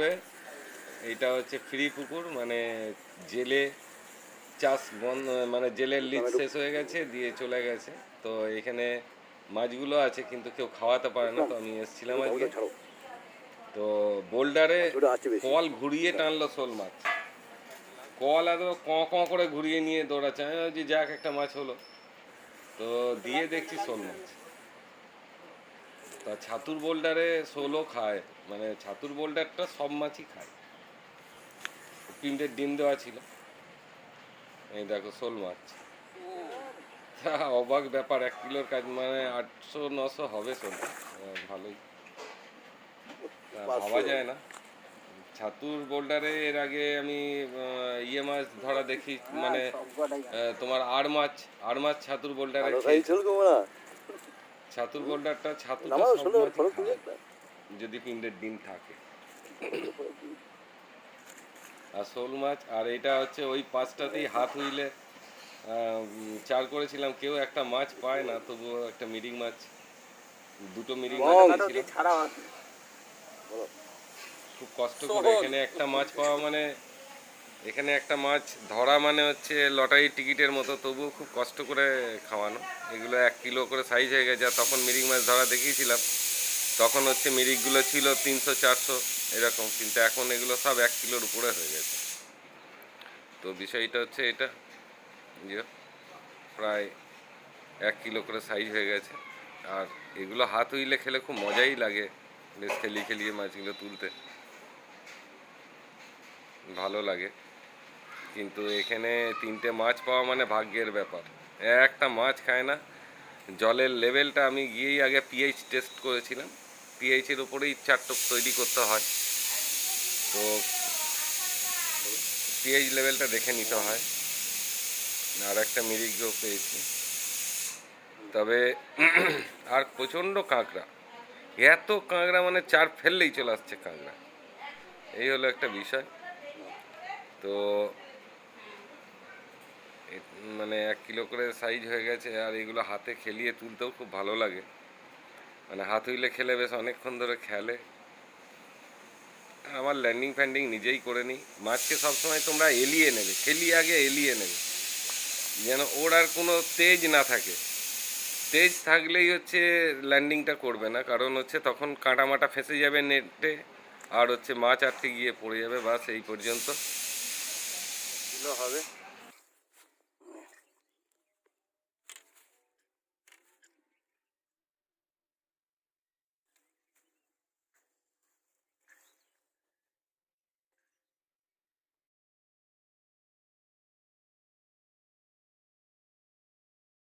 পুকুরে এইটা হচ্ছে ফ্রি পুকুর মানে জেলে চাষ বন্ধ মানে জেলের লিজ শেষ হয়ে গেছে দিয়ে চলে গেছে। তো এখানে মাছগুলো আছে কিন্তু কেউ খাওয়াতে পারে না তো আমি এসেছিলাম আজকে। তো বোল্ডারে কল ঘুরিয়ে টানলো শোল মাছ। কল একদম ক ক করে ঘুরিয়ে নিয়ে দৌড়াচ্ছে। আমি ভাবছি যাক একটা মাছ হলো। তো দিয়ে দেখছি শোল মাছ। তা ছাতুর বোল্ডারে শোলও খায়। মানে ছাতুর বোল্ডারটা সব মাছই খায়। তিনটের ডিম দেওয়া ছিল। এই দেখো শোল মাছ। তা অবাক ব্যাপার এক কিলোর কাজ মানে আটশো নশো হবে আহ, ভালোই। ভাবা যায় না। ছাতুর বোল্ডারে এর আগে আমি ইয়ে মাছ ধরা দেখি মানে তোমার আর মাছ আর মাছ ছাতুর বোল্ডারে ছাতুর বোল্ডারটা খায়, যদি পিন্ডের ডিম থাকে। আর শোল মাছ আর এটা হচ্ছে ওই পাঁচটাতেই হাত হইলে চার করেছিলাম কেউ একটা মাছ পায় না তবুও একটা মিরিং মাছ দুটো মিরিং মাছ খুব কষ্ট করে এখানে একটা মাছ পাওয়া মানে এখানে একটা মাছ ধরা মানে হচ্ছে লটারি টিকিটের মতো তবুও খুব কষ্ট করে খাওয়ানো। এগুলো এক কিলো করে সাইজ হয়ে গেছে তখন মিরিং মাছ ধরা দেখিয়েছিলাম। তখন হচ্ছে মিরিকগুলো ছিল তিনশো, চারশো এরকম, কিন্তু এখন এগুলো সব এক কিলোর উপরে হয়ে গেছে। তো বিষয়টা হচ্ছে এটা, যে প্রায় এক কিলো করে সাইজ হয়ে গেছে। আর এগুলো হাত উইলে খেলে খুব মজাই লাগে বেশ খেলিয়ে খেলিয়ে মাছগুলো তুলতে। ভালো লাগে। কিন্তু এখানে তিনটে মাছ পাওয়া মানে ভাগ্যের ব্যাপার। একটা মাছ খায় না জলের লেভেলটা আমি গিয়েই আগে পিএইচ টেস্ট করেছিলাম। পিএইচের উপরেই চারটক তৈরি করতে হয়। তো পিএইচ লেভেলটা দেখে নিতে হয়। আর একটা মিরিগও পেয়েছি। তবে আর প্রচণ্ড কাঁকড়া। এত কাঁকড়া মানে চার ফেললেই চলে আসছে কাঁকড়া। এই হলো একটা বিষয়। তো মানে এক কিলো করে সাইজ হয়ে গেছে আর এগুলো হাতে খেলিয়ে তুলতেও খুব ভালো লাগে। মানে হাত হইলে খেলে বেশ অনেকক্ষণ ধরে খেলে। আমার ল্যান্ডিং ফ্যান্ডিং নিজেই করে নিই। মাছকে সবসময় তোমরা এলিয়ে নেবে, খেলিয়ে আগে এলিয়ে নেবে। যেন ওর আর কোনো তেজ না থাকে। তেজ থাকলেই হচ্ছে ল্যান্ডিংটা করবে না। কারণ হচ্ছে তখন কাঁটা মাটা ফেঁসে যাবে নেটে আর হচ্ছে মাছ আটকে গিয়ে পড়ে যাবে। বাস এই পর্যন্ত। হবে?